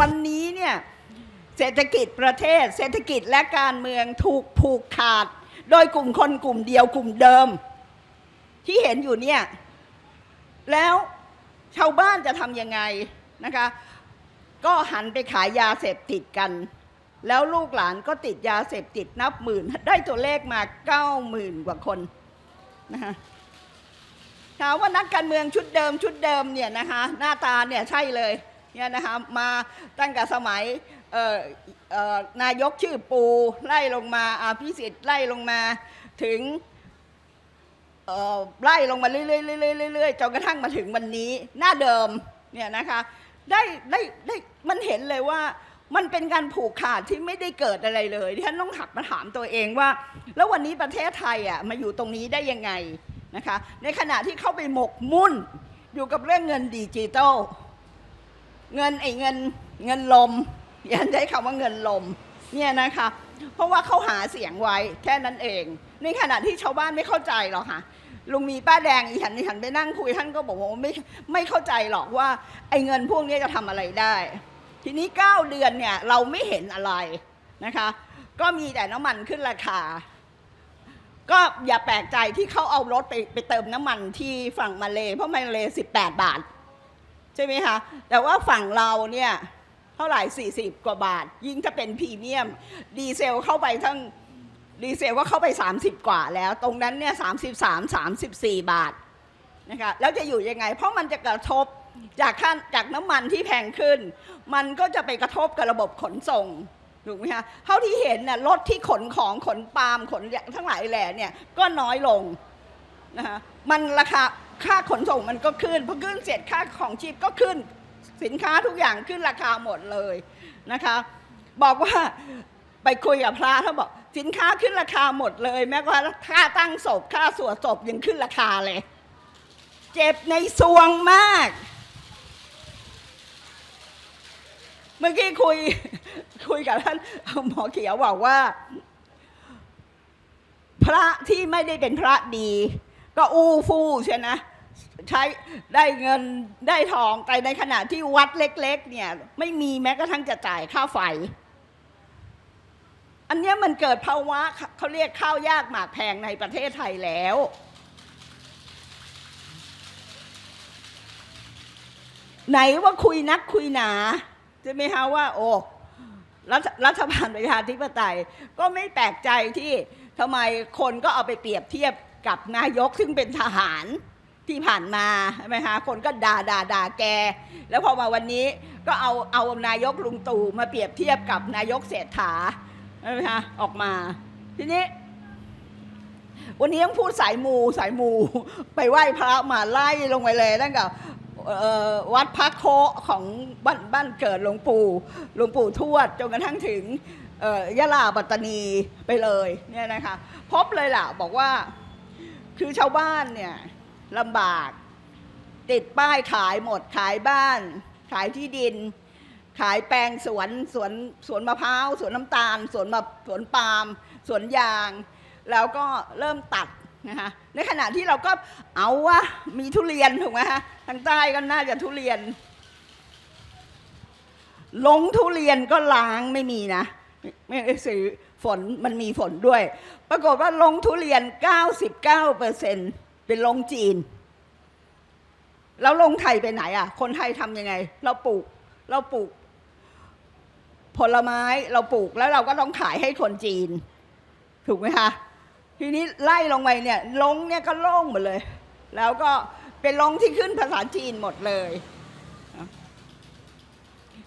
วันนี้เนี่ยเศรษฐกิจประเทศ เศรษฐกิจและการเมืองถูกผูกขาด โดยกลุ่มคนกลุ่มเดียวกลุ่มเดิม ที่เห็นอยู่เนี่ยแล้วชาวบ้านจะทำยังไงนะคะ ก็หันไปขายยาเสพติดกัน แล้วลูกหลานก็ติดยาเสพติดนับหมื่น ได้ตัวเลขมาเก้าหมื่นกว่าคนนะคะถามว่านักการเมืองชุดเดิมชุดเดิมเนี่ยนะคะ หน้าตาเนี่ยใช่เลย เนี่ยนะคะมาตั้งแต่สมัยนายกชื่อปูไล่ลงมาอาพิสิทธิ์ไล่ลงมาถึงไล่ลงมาเรื่อยๆเรื่อยๆเรื่อยๆจนกระทั่งมาถึงวันนี้หน้าเดิมเนี่ยนะคะได้ได้ได้มันเห็นเลยว่ามันเป็นการผูกขาดที่ไม่ได้เกิดอะไรเลยที่ฉันต้องหักมาถามตัวเองว่า แล้ววันนี้ประเทศไทยอะมาอยู่ตรงนี้ได้ยังไงนะคะในขณะที่เข้าไปหมกมุ่นอยู่กับเรื่องเงินดิจิตอล เงินไอ้เงินเงินลมยันใช้คำว่าเงินลมเนี่ยนะคะ เพราะว่าเขาหาเสียงไว้แค่นั้นเอง ในขณะที่ชาวบ้านไม่เข้าใจหรอกค่ะลุงมีป้าแดงอีฉันอีฉันไปนั่งคุยท่านก็บอกว่าไม่ไม่เข้าใจหรอกว่าไอ้เงินพวกนี้จะทำอะไรได้ ทีนี้ 9 เดือนเนี่ยเราไม่เห็นอะไรนะคะ ก็มีแต่น้ำมันขึ้นราคา ก็อย่าแปลกใจที่เขาเอารถไปไปเติมน้ำมันที่ฝั่งมาเลเพราะมาเล18บาท ใช่ไหมคะแต่ว่าฝั่งเราเนี่ยเท่าไหร่ 40 กว่าบาท ยิ่งถ้าเป็นพรีเมียม ดีเซลเข้าไปทั้งดีเซลก็เข้าไป 30 กว่าแล้ว ตรงนั้นเนี่ย33 34 บาทนะคะแล้วจะอยู่ยังไง เพราะมันจะกระทบจากค่าจากน้ำมันที่แพงขึ้น มันก็จะไปกระทบกับระบบขนส่งถูกไหมคะเท่าที่เห็นน่ะรถที่ขนของขนปาล์มขนทั้งหลายแหล่เนี่ยก็น้อยลงนะคะมันราคา ค่าขนส่งมันก็ขึ้นพอขึ้นเสร็จค่าของชีพก็ขึ้นสินค้าทุกอย่างขึ้นราคาหมดเลยนะคะ บอกว่าไปคุยกับพระเขาบอก สินค้าขึ้นราคาหมดเลย แม้กระทั่งค่าตั้งศพค่าสวดศพยังขึ้นราคาเลย เจ็บในซวงมาก เมื่อกี้คุยคุยกับท่านหมอเขียวบอกว่า พระที่ไม่ได้เป็นพระดี ก็อู้ฟู่ใช่นะ ใช้ได้เงินได้ทองแต่ในขณะที่วัดเล็ก ๆ เนี่ย ไม่มีแม้กระทั่งจะจ่ายค่าไฟ อันเนี้ยมันเกิดภาวะเขาเรียกข้าวยากหมากแพงในประเทศไทยแล้ว ไหนว่าคุยนักคุยหนาใช่ไหมคะว่า โอ้รัฐรัฐบาลประชาธิปไตย ก็ไม่แปลกใจที่ทำไมคนก็เอาไปเปรียบเทียบกับนายกซึ่งเป็นทหาร ที่ผ่านมาใช่ไหมคะคนก็ด่าด่าด่าแก แล้วพอมาวันนี้ก็เอาเอานายกลุงตู่มาเปรียบเทียบกับนายกเศรษฐาใช่ไหมคะออกมา ทีนี้ วันนี้ต้องพูดสายมูสายมู ไปไหว้พระมาไล่ลงไปเลยตั้งแต่เอ่อวัดพระโคของบ้านบ้านเกิดหลวงปู่หลวงปู่ทวดจนกระทั่งถึงยะลาปัตตานีไปเลยเนี่ยนะคะพบเลยล่ะบอกว่าคือชาวบ้านเนี่ย ลำบาก ติดป้ายขายหมดขายบ้าน ขายที่ดิน ขายแปลงสวนสวนสวนมะพร้าวสวนน้ำตาลสวนมะสวนปาล์มสวนยาง แล้วก็เริ่มตัดนะคะในขณะที่เราก็เอาวะมีทุเรียนถูกไหมฮะทางใต้ก็น่าจะทุเรียนลงทุเรียนก็ล้างไม่มีนะ ไม่ได้ซื้อฝนมันมีฝนด้วย ปรากฏว่าลงทุเรียน 99เปอร์เซ็น เป็นลงจีน แล้วลงไทยไปไหนอะ คนไทยทำยังไง เราปลูก เราปลูก ผลไม้เราปลูกแล้วเราก็ต้องขายให้คนจีน ถูกไหมคะทีนี้ไล่ลงไปเนี่ยลงเนี่ยก็โล่งหมดเลย แล้วก็เป็นลงที่ขึ้นภาษาจีนหมดเลย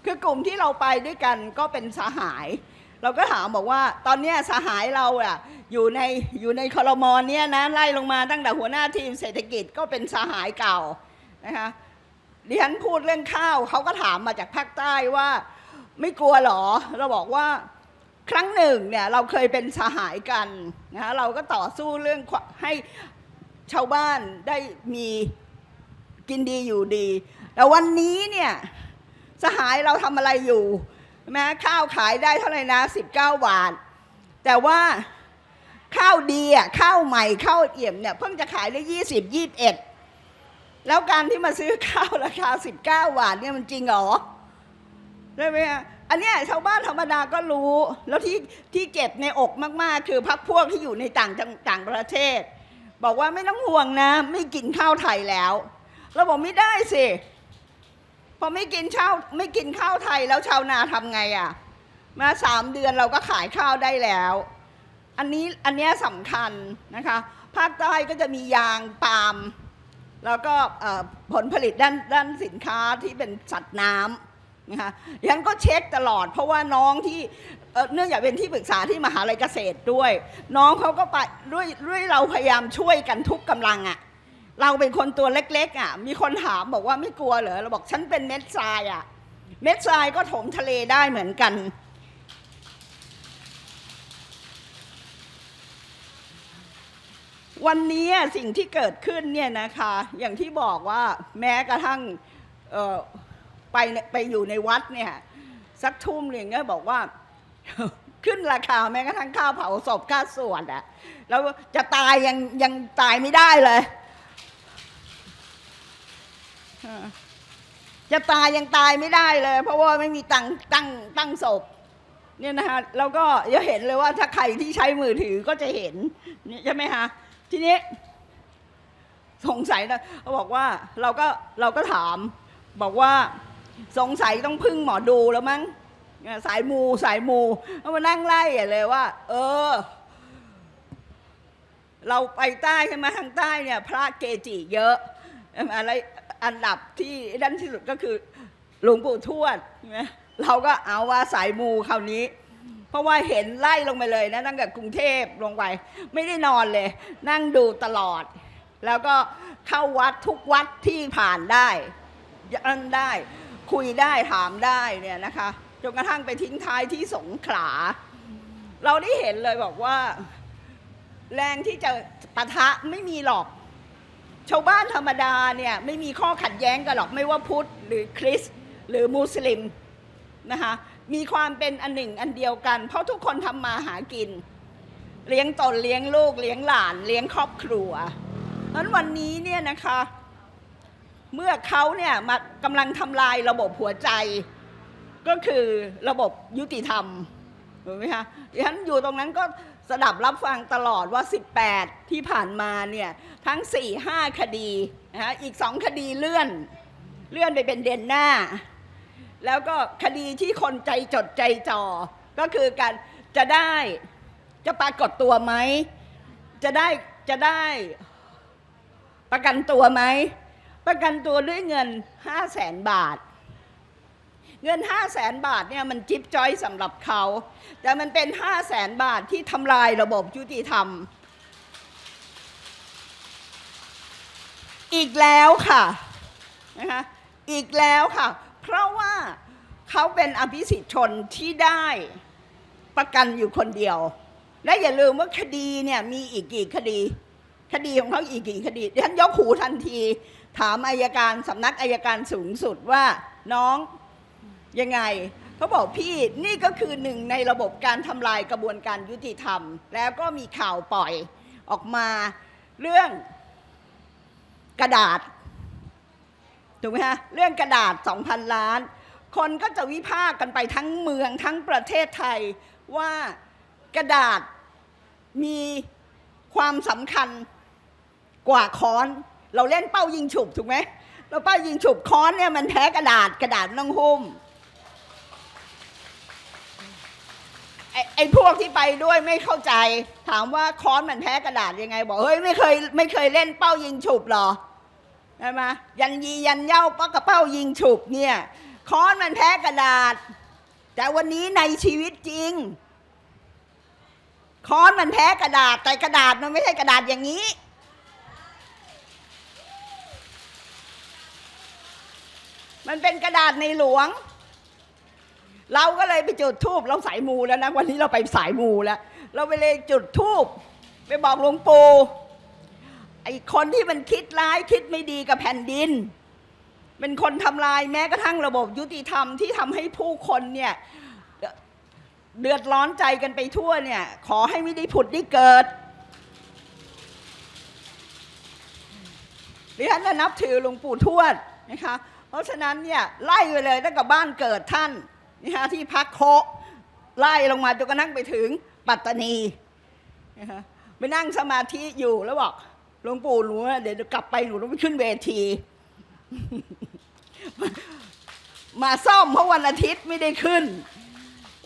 คือกลุ่มที่เราไปด้วยกันก็เป็นสหาย เราก็ถามบอกว่าตอนนี้สหายเราอะอยู่ในอยู่ในคอรมอนเนี่ยนะไล่ลงมาตั้งแต่หัวหน้าทีมเศรษฐกิจก็เป็นสหายเก่านะคะดิฉันพูดเรื่องข้าวเขาก็ถามมาจากภาคใต้ว่า ไม่กลัวหรอ เราบอกว่าครั้งหนึ่งเนี่ยเราเคยเป็นสหายกันนะเราก็ต่อสู้เรื่องให้ชาวบ้านได้มีกินดีอยู่ดี แต่วันนี้เนี่ยสหายเราทำอะไรอยู่ ใช่ไหมข้าวขายได้เท่าไหร่นะ 19 บาท แต่ว่าข้าวดีอะข้าวใหม่ข้าวเอี่ยมเนี่ยเพิ่งจะขายได้ 20 21 แล้วการที่มาซื้อข้าวราคา 19 บาทเนี่ยมันจริงเหรอได้ไหมอันนี้ชาวบ้านธรรมดาก็รู้ แล้วที่ที่เจ็บในอกมากๆ คือพักพวกที่อยู่ในต่างต่างประเทศ บอกว่าไม่ต้องห่วงนะ ไม่กินข้าวไทยแล้วเราบอกไม่ได้สิ อไม่กินข้าวไม่กินข้าวไทยแล้วชาวนาทำไงอะ่ะ มาสามเดือนเราก็ขายข้าวได้แล้ว อันนี้อันเนี้ยสำคัญนะคะ ภาคใต้ก็จะมียางปาล์มแล้วก็ผลผลิตด้านด้านสินค้าที่เป็นสัตว์น้ำนะคะยังก็เช็คตลอด เพราะว่าน้องที่เอ่อเนื่องจากเป็นที่ปรึกษาที่มหาลัยเกษตรด้วย น้องเขาก็ไปด้วยด้วยเราพยายามช่วยกันทุกกำลังอะ่ะ เราเป็นคนตัวเล็กๆอะมีคนถามบอกว่าไม่กลัวเหรอเราบอกฉันเป็นเม็ดทรายอะเม็ดทรายก็ถมทะเลได้เหมือนกัน วันนี้สิ่งที่เกิดขึ้นเนี่ยนะคะ อย่างที่บอกว่าแม้กระทั่งไปไปอยู่ในวัดเนี่ยสักทุ่มหนึ่งก็บอกว่าขึ้นราคาแม้กระทั่งค่าเผาศพค่าสวดอะแล้วจะตายยังยังตายไม่ได้เลย จะตายยังตายไม่ได้เลย เพราะว่าไม่มีตังตั้งตั้งศพเนี่ยนะคะแล้วก็จะเห็นเลยว่าถ้าใครที่ใช้มือถือก็จะเห็นเนี่ยใช่ไหมคะทีนี้ สงสัยนะเขาบอกว่าเราก็เราก็ถาม บอกว่าสงสัยต้องพึ่งหมอดูแล้วมั้งสายมูสายมูเอามานั่งไล่เลยว่า เออ เราไปใต้ใช่ไหมทางใต้เนี่ย พระเกจิเยอะอะไร อันดับที่ด้านที่สุดก็คือหลวงปู่ทวดใช่ไหมเราก็เอาว่าสายมูคราวนี้ เพราะว่าเห็นไล่ลงไปเลยนะตั้งแต่กรุงเทพลงไป ไม่ได้นอนเลย นั่งดูตลอด แล้วก็เข้าวัดทุกวัดที่ผ่านได้ยันได้คุยได้ถามได้เนี่ยนะคะจนกระทั่งไปทิ้งท้ายที่สงขลา เราได้เห็นเลยบอกว่า แรงที่จะปะทะไม่มีหรอก ชาวบ้านธรรมดาเนี่ยไม่มีข้อขัดแย้งกันหรอกไม่ว่าพุทธหรือคริสต์หรือมุสลิมนะคะมีความเป็นอันหนึ่งอันเดียวกัน เพราะทุกคนทำมาหากิน เลี้ยงตนเลี้ยงลูกเลี้ยงหลาน เลี้ยงครอบครัวเพราะฉะนั้นวันนี้เนี่ยนะคะเมื่อเขาเนี่ยมากำลังทำลายระบบหัวใจ ก็คือระบบยุติธรรมถูกไหมคะดิฉันอยู่ตรงนั้นก็ สดับรับฟังตลอดว่า 18 ที่ผ่านมาเนี่ยทั้ง 4 5 คดีนะฮะอีก 2 คดีเลื่อนเลื่อนไปเป็นเดือนหน้า แล้วก็คดีที่คนใจจดใจจ่อ ก็คือการจะได้จะปรากฏตัวไหม จะได้จะได้ประกันตัวไหม ประกันตัวด้วยเงิน 5 0 0แสนบาท เงิน 5 0 0แสนบาทเนี่ยมันจิ๊บจ้อยสำหรับเขา แต่มันเป็น 5 0 0แสนบาทที่ทำลายระบบยุติธรรม อีกแล้วค่ะนะคะอีกแล้วค่ะ เพราะว่าเขาเป็นอภิสิทธิชนที่ได้ประกันอยู่คนเดียว และอย่าลืมว่าคดีเนี่ยมีอีกกี่คดี คดีของเขาอีกกี่คดีดิฉันยกหูทันที ถามอายการสำนักอายการสูงสุดว่าน้อง ยังไงเขาบอกพี่นี่ก็คือหนึ่งในระบบการทำลายกระบวนการยุติธรรม แล้วก็มีข่าวปล่อยออกมาเรื่องกระดาษถูกไหมฮะเรื่องกระดาษ 2,000 ล้าน คนก็จะวิพากษ์กันไปทั้งเมืองทั้งประเทศไทยว่ากระดาษมีความสำคัญกว่าค้อน เราเล่นเป้ายิงฉุบถูกไหมเราเป้ายิงฉุบค้อนเนี่ยมันแพ้กระดาษกระดาษมันต้องหุ้ม ไอ้ไอ้พวกที่ไปด้วยไม่เข้าใจ ถามว่าค้อนมันแพ้กระดาษยังไง บอกเฮ้ยไม่เคยไม่เคยเล่นเป้ายิงฉุบหรอใช่ไหมยันยียันเย่าปากกระเป้ายิงฉุบเนี่ยค้อนมันแพ้กระดาษ แต่วันนี้ในชีวิตจริงค้อนมันแพ้กระดาษแต่กระดาษมันไม่ใช่กระดาษอย่างนี้ มันเป็นกระดาษในหลวง เราก็เลยไปจุดทูบเราสายมูแล้วนะวันนี้เราไปสายมูแล้ว เราไปเลยจุดทูบไปบอกหลวงปู่ไอ้คนที่มันคิดร้ายคิดไม่ดีกับแผ่นดิน เป็นคนทำลายแม้กระทั่งระบบยุติธรรมที่ทำให้ผู้คนเนี่ยเดือดร้อนใจกันไปทั่วเนี่ย ขอให้ไม่ได้ผุดได้เกิดดิฉันจะนับถือหลวงปู่ทวดนะคะ เพราะฉะนั้นเนี่ยไล่ไปเลยตั้งแต่บ้านเกิดท่าน นะที่พักโคไล่ลงมาจนกระทั่งไปถึงปัตตานีนะคะไปนั่งสมาธิอยู่แล้วบอกหลวงปู่หนูเดี๋ยวกลับไปหนูต้องไปขึ้นเวที มาซ่อมเพราะวันอาทิตย์ไม่ได้ขึ้น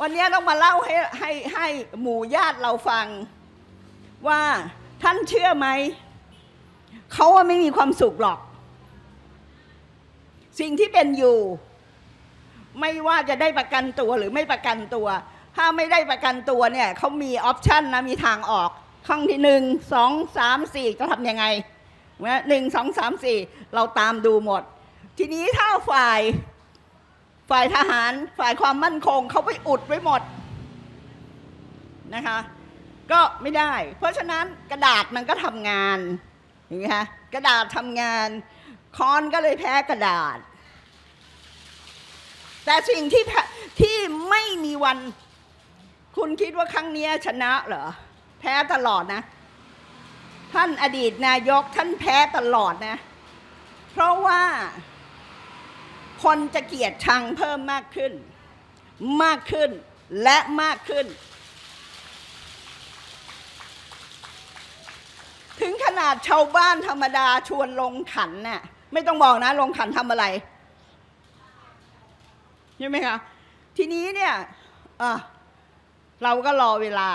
วันนี้ต้องมาเล่าให้ให้ให้หมู่ญาติเราฟัง ว่าท่านเชื่อไหม เขาว่าไม่มีความสุขหรอก สิ่งที่เป็นอยู่ ไม่ว่าจะได้ประกันตัวหรือไม่ประกันตัว ถ้าไม่ได้ประกันตัวเนี่ยเขามีออปชันนะมีทางออกข้องที่หนึ่งสองสามสี่จะทำยังไงนะหนึ่งสองสามสี่เราตามดูหมด ทีนี้ถ้าฝ่ายฝ่ายทหารฝ่ายความมั่นคงเขาไปอุดไว้หมดนะคะ ก็ไม่ได้ เพราะฉะนั้นกระดาษมันก็ทำงานเห็นไหมคะกระดาษทำงาน คอนก็เลยแพ้กระดาษ แต่สิ่งที่ที่ไม่มีวัน คุณคิดว่าครั้งนี้ชนะเหรอ แพ้ตลอดนะ ท่านอดีตนายกท่านแพ้ตลอดนะ เพราะว่า คนจะเกลียดชังเพิ่มมากขึ้น มากขึ้นและมากขึ้น ถึงขนาดชาวบ้านธรรมดาชวนลงขันน่ะไม่ต้องบอกนะลงขันทำอะไร ใช่ไหมคะทีนี้เนี่ยเราก็รอเวลา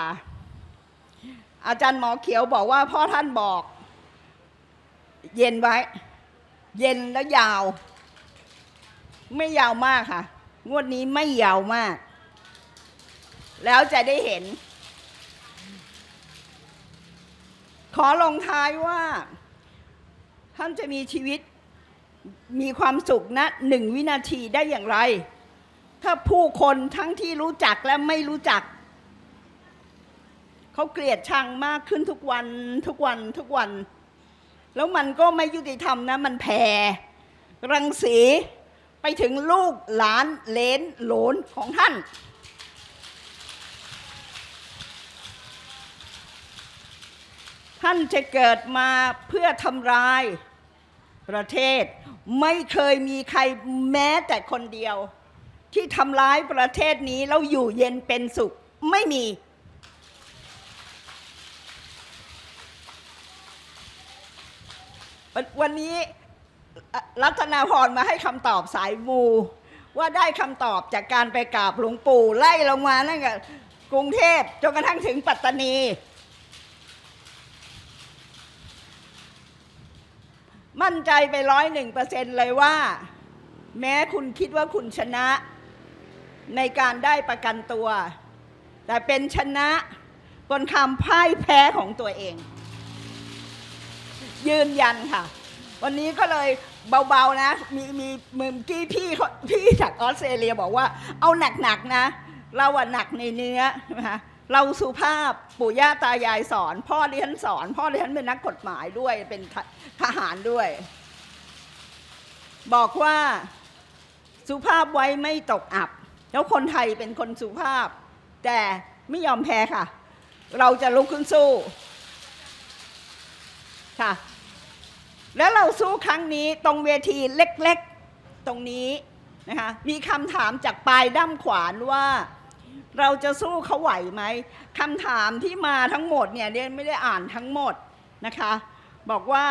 อาจารย์หมอเขียวบอกว่าพ่อท่านบอก เย็นไว้ เย็นแล้วยาว ไม่ยาวมากค่ะ งวดนี้ไม่ยาวมาก แล้วจะได้เห็น ขอลงท้ายว่า ท่านจะมีชีวิตมีความสุขนะหนึ่งวินาทีได้อย่างไร ถ้าผู้คนทั้งที่รู้จักและไม่รู้จัก เขาเกลียดชังมากขึ้นทุกวันทุกวันทุกวัน แล้วมันก็ไม่ยุติธรรมนะ มันแผ่รังสีไปถึงลูกหลานเลนหลนของท่านท่านจะเกิดมาเพื่อทำลายประเทศ ไม่เคยมีใครแม้แต่คนเดียว ที่ทำร้ายประเทศนี้แล้วอยู่เย็นเป็นสุขไม่มี วันนี้รัตนาพรมาให้คำตอบสายมู ว่าได้คำตอบจากการไปกราบหลวงปู่ไล่ลงมานั่นกับกรุงเทพจนกระทั่งถึงปัตตานี มั่นใจไปร้อยหนึ่งเปอร์เซ็นเลยว่า แม้คุณคิดว่าคุณชนะ ในการได้ประกันตัว แต่เป็นชนะบนคำพ่ายแพ้ของตัวเอง ยืนยันค่ะ วันนี้ก็เลยเบาๆนะ มีมีมือกี้พี่เขาพี่จากออสเตรเลียบอกว่า เอาหนักๆนะ เราอะหนักในเนื้อใช่ไหมคะเราสุภาพปู่ย่าตายายสอน พ่อดิฉันสอน พ่อดิฉันเป็นนักกฎหมายด้วยเป็นททหารด้วย บอกว่าสุภาพไว้ไม่ตกอับ แล้วคนไทยเป็นคนสุภาพ แต่ไม่ยอมแพ้ค่ะ เราจะลุกขึ้นสู้ค่ะ แล้วเราสู้ครั้งนี้ตรงเวทีเล็กๆตรงนี้นะคะมีคำถามจากปลายด้ามขวานว่า เราจะสู้เขาไหวไหมคำถามที่มาทั้งหมดเนี่ยเรียนไม่ได้อ่านทั้งหมดนะคะ บอกว่า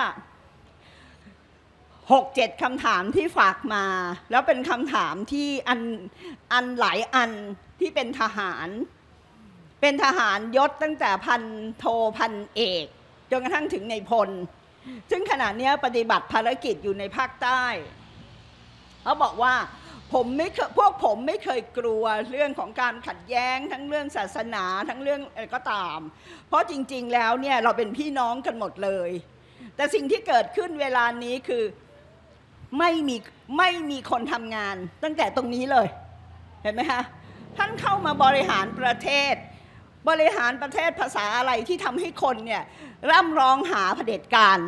หกเจ็ดคำถามที่ฝากมา แล้วเป็นคำถามที่อันอันหลายอันที่เป็นทหาร เป็นทหารยศตั้งแต่พันโทพันเอกจนกระทั่งถึงในพล ซึ่งขณะนี้ปฏิบัติภารกิจอยู่ในภาคใต้เขาบอกว่าผมไม่เคยพวกผมไม่เคยกลัวเรื่องของการขัดแย้งทั้งเรื่องศาสนาทั้งเรื่องอะไรก็ตาม เพราะจริง ๆ แล้วเนี่ยเราเป็นพี่น้องกันหมดเลย แต่สิ่งที่เกิดขึ้นเวลานี้คือ ไม่มีไม่มีคนทำงาน ตั้งแต่ตรงนี้เลย เห็นไหมคะท่านเข้ามาบริหารประเทศ บริหารประเทศภาษาอะไรที่ทำให้คนเนี่ยร่ำร้องหาเผด็จการ